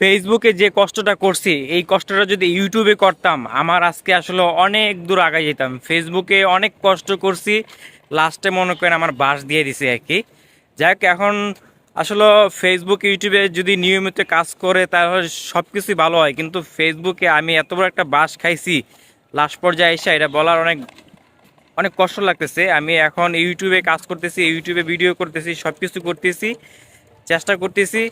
ফেসবুকে যে কষ্টটা করছি, এই কষ্টটা যদি ইউটিউবে করতাম, আমার আজকে আসলে অনেক দূর আগে যেতাম। ফেসবুকে অনেক কষ্ট করছি লাস্টে মনে করেন আমার বাস দিয়ে দিছে আর কি। যাক এখন আসলে ফেসবুক ইউটিউবে যদি নিয়মিত কাজ করে, তাহলে সব কিছুই ভালো হয়। কিন্তু ফেসবুকে আমি এত বড় একটা বাস খাইছি লাস্ট পর্যায়ে এসে এটা বলার অনেক অনেক কষ্ট লাগতেছে। আমি এখন ইউটিউবে কাজ করতেছি ইউটিউবে ভিডিও করতেছি সব কিছু করতেছি, চেষ্টা করতেছি।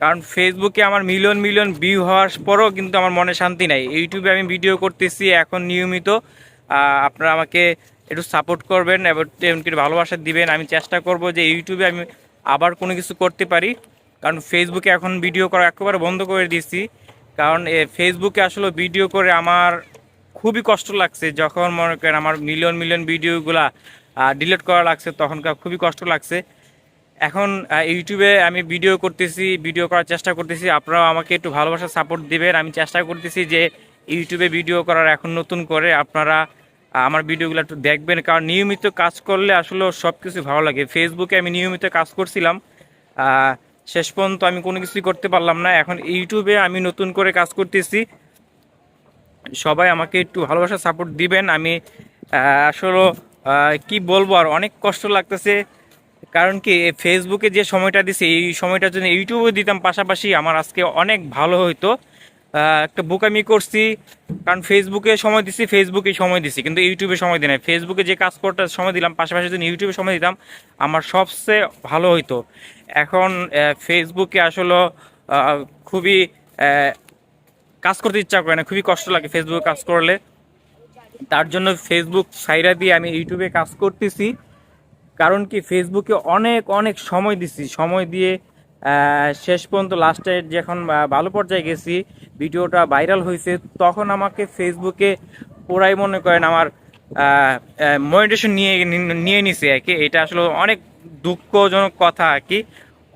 কারণ ফেসবুকে আমার মিলিয়ন মিলিয়ন ভিউ হওয়ার পরও কিন্তু আমার মনে শান্তি নাই। ইউটিউবে আমি ভিডিও করতেছি এখন নিয়মিত। আপনারা আমাকে একটু সাপোর্ট করবেন এবং এমনকি ভালোবাসা দিবেন। আমি চেষ্টা করব যে ইউটিউবে আমি আবার কোনো কিছু করতে পারি। কারণ ফেসবুকে এখন ভিডিও করা একেবারে বন্ধ করে দিয়েছি। কারণ ফেসবুকে আসলে ভিডিও করে আমার খুবই কষ্ট লাগছে। যখন মনে করেন আমার মিলিয়ন মিলিয়ন ভিডিওগুলা ডিলিট করা লাগছে, তখনকার খুবই কষ্ট লাগছে। এখন ইউটিউবে আমি ভিডিও করতেছি, ভিডিও করার চেষ্টা করতেছি। আপনারাও আমাকে একটু ভালোবাসা সাপোর্ট দিবেন। আমি চেষ্টা করতেছি যে ইউটিউবে ভিডিও করার এখন নতুন করে আপনারা আমার ভিডিওগুলো একটু দেখবেন। কারণ নিয়মিত কাজ করলে আসলে সব কিছু ভালো লাগে। ফেসবুকে আমি নিয়মিত কাজ করছিলাম। শেষ পর্যন্ত আমি কোনো কিছুই করতে পারলাম না। এখন ইউটিউবে আমি নতুন করে কাজ করতেছি। সবাই আমাকে একটু ভালোবাসা সাপোর্ট দিবেন। আমি আসলে কি বলব? আর অনেক কষ্ট লাগতেছে। কারণ কি ফেসবুকে যে সময়টা দিছে, এই সময়টার জন্য ইউটিউবে দিতাম। পাশাপাশি আমার আজকে অনেক ভালো হইতো। একটা বোকামি করছি, কারণ ফেসবুকে সময় দিছি ফেসবুকে সময় দিছি, কিন্তু ইউটিউবে সময় দিই না ফেসবুকে যে কাজ করতে সময় দিলাম, পাশাপাশি যদি ইউটিউবে সময় দিতাম, আমার সবচেয়ে ভালো হইতো। এখন ফেসবুকে আসলে খুবই কাজ করতে ইচ্ছা করে না, খুবই কষ্ট লাগে ফেসবুকে কাজ করলে। তার জন্য ফেসবুক সাইরা দিয়ে আমি ইউটিউবে কাজ করতেছি। কারণ কি ফেসবুকে অনেক অনেক সময় দিছি। সময় দিয়ে শেষ পর্যন্ত লাস্টে যখন ভালো পর্যায়ে গেছি, ভিডিওটা ভাইরাল হয়েছে, তখন আমাকে ফেসবুকে পুরাই মনে করেন আমার মনিটেশন নিয়ে নিয়ে নিছে আর কি। এটা আসলে অনেক দুঃখজনক কথা আর কি।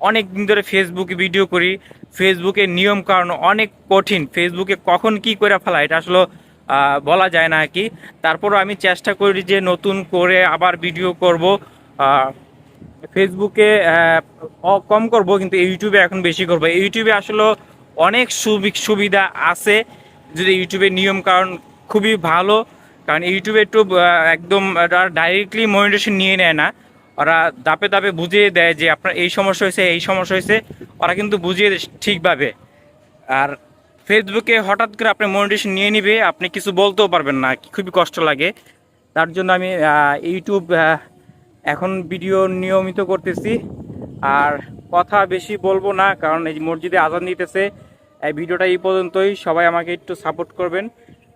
অনেক দিন ধরে ফেসবুকে ভিডিও করি। ফেসবুকে নিয়ম কারণ অনেক কঠিন। ফেসবুকে কখন কি করে ফেলা, এটা আসলে বলা যায় না আর কি। তারপরও আমি চেষ্টা করি যে নতুন করে আবার ভিডিও করব। ফেসবুকে কম করব, কিন্তু ইউটিউবে এখন বেশি করব। ইউটিউবে আসলে অনেক সুবি- সুবিধা আছে, যদি ইউটিউবের নিয়ম কারণ খুবই ভালো। কারণ ইউটিউবে একটু একদম ডাইরেক্টলি মনিটেশন নিয়ে নেয় না। ওরা দাপে দাপে বুঝিয়ে দেয় যে আপনার এই সমস্যা হয়েছে, এই সমস্যা হয়েছে। ওরা কিন্তু বুঝিয়ে দেয় ঠিকভাবে। আর ফেসবুকে হঠাৎ করে আপনি মনিটেশন নিয়ে নিবে, আপনি কিছু বলতেও পারবেন না, খুবই কষ্ট লাগে। তার জন্য আমি ইউটিউব এখন ভিডিও নিয়মিত করতেছি। আর কথা বেশি বলব না, কারণ এই মসজিদে আজান দিতেছে, এই ভিডিওটা এই পর্যন্তই। সবাই আমাকে একটু সাপোর্ট করবেন।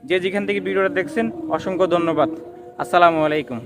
যে যেখান থেকে ভিডিওটা দেখছেন, অসংখ্য ধন্যবাদ। আসসালামু আলাইকুম।